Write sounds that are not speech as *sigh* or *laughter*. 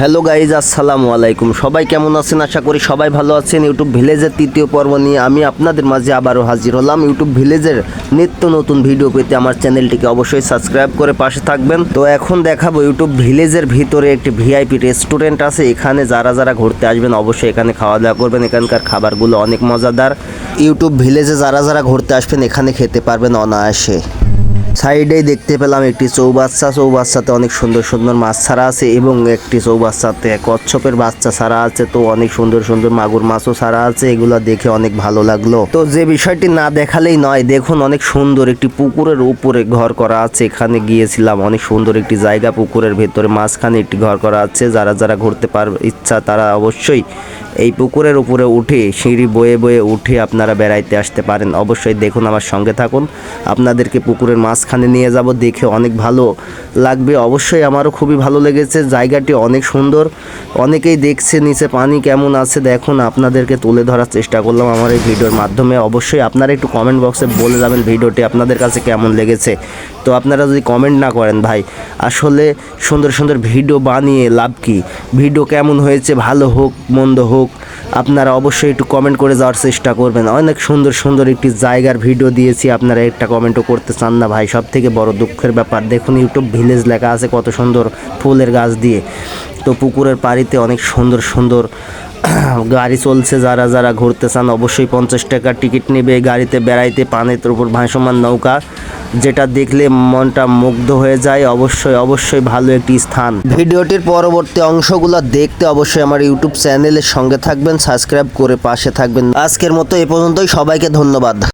Hello guys, আসসালামু আলাইকুম। সবাই কেমন আছেন? আশা করি সবাই ভালো আছেন। ইউটিউব ভিলেজের তৃতীয় পর্ব নিয়ে আমি আপনাদের মাঝে আবারও হাজির হলাম। ইউটিউব ভিলেজের নিত্য নতুন ভিডিও পেতে আমার চ্যানেলটিকে অবশ্যই সাবস্ক্রাইব করে পাশে থাকবেন। তো এখন দেখাবো ইউটিউব ভিলেজের ভিতরে একটি ভিআইপি রেস্টুরেন্ট আছে। এখানে যারা যারা ঘুরতে আসবেন অবশ্যই এখানে খাওয়া দাওয়া করবেন। এখানকার খাবারগুলো অনেক মজাদার। ইউটিউব ভিলেজে যারা যারা ঘুরতে আসবেন, এখানে খেতে পারবেন অনায়াসে। সাইডেই দেখতে পেলাম একটি চৌবাচ্চা। চৌবাচ্চাতে অনেক সুন্দর সুন্দর মাছ ছাড়া আছে এবং একটি চৌবাচ্চাতে কচ্ছপের বাচ্চা ছাড়া আছে। তো অনেক সুন্দর সুন্দর মাগুর মাছও ছাড়া আছে। এগুলো দেখে অনেক ভালো লাগল। তো যে বিষয়টি না দেখালেই নয়, দেখুন অনেক সুন্দর একটি পুকুরের উপরে ঘর করা আছে। এখানে গিয়েছিলাম, অনেক সুন্দর একটি জায়গা পুকুরের ভেতরে। মাঝখানে একটি ঘর করা আছে। যারা যারা ঘুরতে পারবে ইচ্ছা তারা অবশ্যই এই পুকুরের উপরে উঠে, সিঁড়ি বয়ে বয়ে উঠে আপনারা বেড়াইতে আসতে পারেন। অবশ্যই দেখুন, আমার সঙ্গে থাকুন। আপনাদেরকে পুকুরের মাঝখানে নিয়ে যাব, দেখে অনেক ভালো লাগবে। অবশ্যই আমারও খুবই ভালো লেগেছে, জায়গাটি অনেক সুন্দর। অনেকেই দেখছে, নিচে পানি কেমন আছে, দেখুন, আপনাদেরকে তুলে ধরার চেষ্টা করলাম আমার এই ভিডিওর মাধ্যমে। অবশ্যই আপনারা একটু কমেন্ট বক্সে বলে যাবেন ভিডিওটি আপনাদের কাছে কেমন লেগেছে। তো আপনারা যদি কমেন্ট না করেন ভাই, আসলে সুন্দর সুন্দর ভিডিও বানিয়ে লাভ কি? ভিডিও কেমন হয়েছে, ভালো হোক, মন্দ হোক আপনারা অবশ্যই একটু কমেন্ট করে যাওয়ার চেষ্টা করবেন। অনেক সুন্দর সুন্দর একটি জায়গার ভিডিও দিয়েছি, আপনারা একটা কমেন্টও করতে চান না ভাই। সব থেকে বড় দুঃখের ব্যাপার, দেখুন ইউটিউব ভিলেজ লেখা আছে কত সুন্দর ফুলের গাছ দিয়ে। তো পুকুরের পাড়িতে অনেক সুন্দর সুন্দর *clears throat* গাড়ি চলছে, যারা যারা ঘুরতে চান অবশ্যই পঞ্চাশ টাকার টিকিট নেবে। গাড়িতে বেড়াইতে পানের উপর ভাসমান নৌকা। যেটা দেখলে মনটা মুগ্ধ হয়ে যায়, অবশ্যই অবশ্যই ভালো একটি স্থান। ভিডিওটির পরবর্তী অংশগুলো দেখতে অবশ্যই আমার ইউটিউব চ্যানেলের সঙ্গে থাকবেন সাবস্ক্রাইব করে পাশে থাকবেন। আজকের মতো এ পর্যন্তই, সবাইকে ধন্যবাদ।